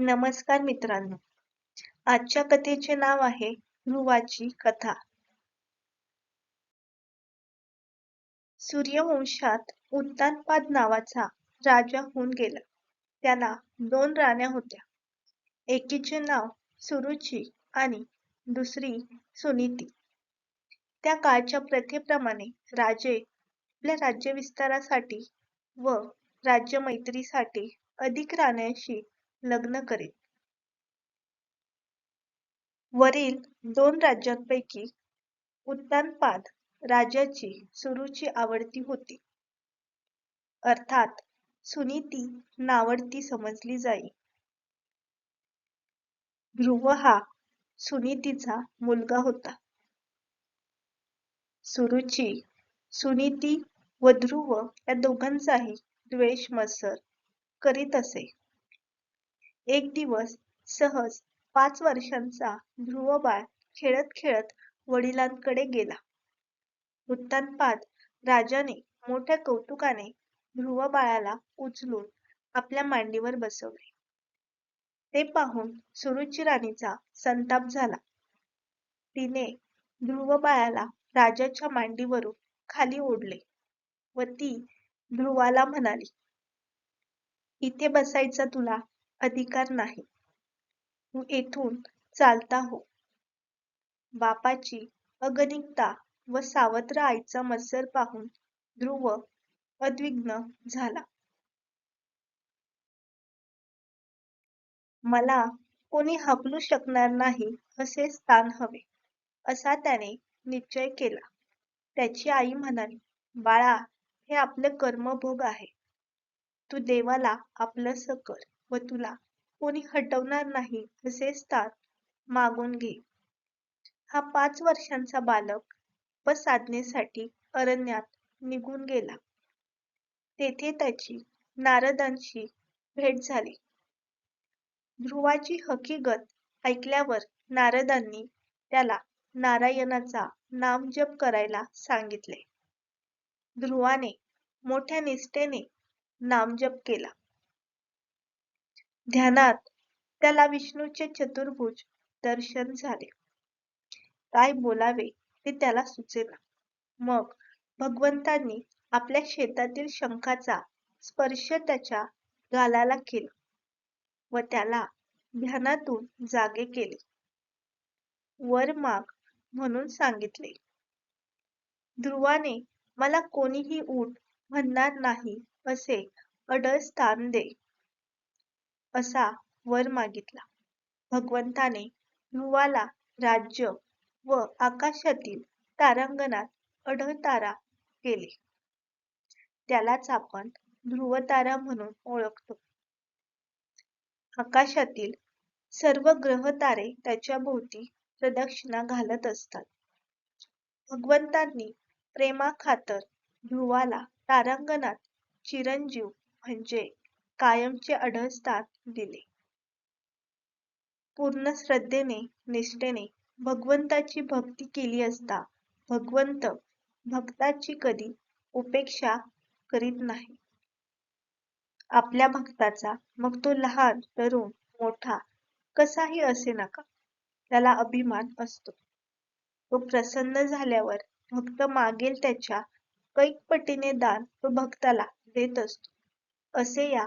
नमस्कार मित्रांनो. आजच्या कथेचे नाव आहे ध्रुवाची कथा. सूर्यवंशात उत्तानपाद नावाचा राजा होऊन गेला. त्याला दोन राण्या होत्या. एकीचे नाव सुरुची आणि दुसरी सुनीती. त्या काळच्या प्रथेप्रमाणे राजे आपल्या राज्य विस्तारासाठी व राज्य मैत्रीसाठी अधिक राण्यांशी लग्न करीत वरील दोन राज्यांपैकी उत्तानपाद राजाची सुरुची आवडती होती. अर्थात सुनीती नावडती समजली जाई. ध्रुव हा सुनीतीचा मुलगा होता. सुरुची सुनीती व ध्रुव या दोघांचाही द्वेष मत्सर करीत असे. एक दिवस सहज पाच वर्षांचा ध्रुव बाळ खेळत खेळत वडिलांकडे गेला. वृत्तांतात राजाने मोठ्या कौतुकाने ध्रुव बाळाला उचलून आपल्या मांडीवर बसवले. ते पाहून सुरुची राणीचा संताप झाला. तिने ध्रुव बाळाला राजाच्या मांडीवरून खाली ओढले व ती ध्रुवाला म्हणाली इथे बसायचा तुला अधिकार नाही. तू येथून चालता हो. बापाची अगणिकता व सावत्र आईचा मत्सर पाहून ध्रुव अद्विग्न झाला. मला कोणी हकलू शकणार नाही असे स्थान हवे असा त्याने निश्चय केला. त्याची आई म्हणाली बाळा हे आपले कर्मभोग आहे. तू देवाला आपलं कर. व तुला कोणी हटवणार नाही असे स्थान मागून घे. हा पाच वर्षांचा बालक व साधनेसाठी अरण्यात निघून गेला. तेथे त्याची नारदांशी भेट झाली. ध्रुवाची हकीकत ऐकल्यावर नारदांनी त्याला नारायणाचा नामजप करायला सांगितले. ध्रुवाने मोठ्या निष्ठेने नामजप केला. ध्यानात. त्याला विष्णूचे चतुर्भुज दर्शन झाले. काय बोलावे ते त्याला सुचेना. मग भगवंतांनी आपल्या शेतातील शंखाचा स्पर्श त्याच्या गालाला केला व त्याला ध्यानातून जागे केले. वर माग म्हणून सांगितले ध्रुवाने मला कोणीही ऊट म्हणणार नाही असे अडळ स्थान दे. असा वर मागितला. भगवंताने ध्रुवाला राज्य व आकाशातील तारांगणात अढळतारा केले. त्यालाच आपण ध्रुवतारा म्हणून ओळखतो. आकाशातील सर्व ग्रह तारे त्याच्या भोवती प्रदक्षिणा घालत असतात. भगवंतांनी प्रेमाखातर ध्रुवाला तारांगणात चिरंजीव म्हणजे कायमचे अढळस्थान दिले. पूर्ण श्रद्धेने निष्ठेने भगवंताची भक्ती केली असता भगवंत भक्ताची कधी उपेक्षा करीत नाही. आपल्या भक्ताचा मग तो लहान तरुण मोठा कसाही असे नका त्याला अभिमान असतो. तो प्रसन्न झाल्यावर भक्त मागेल त्याच्या कैक पटीने दान तो भक्ताला देत असतो. असे या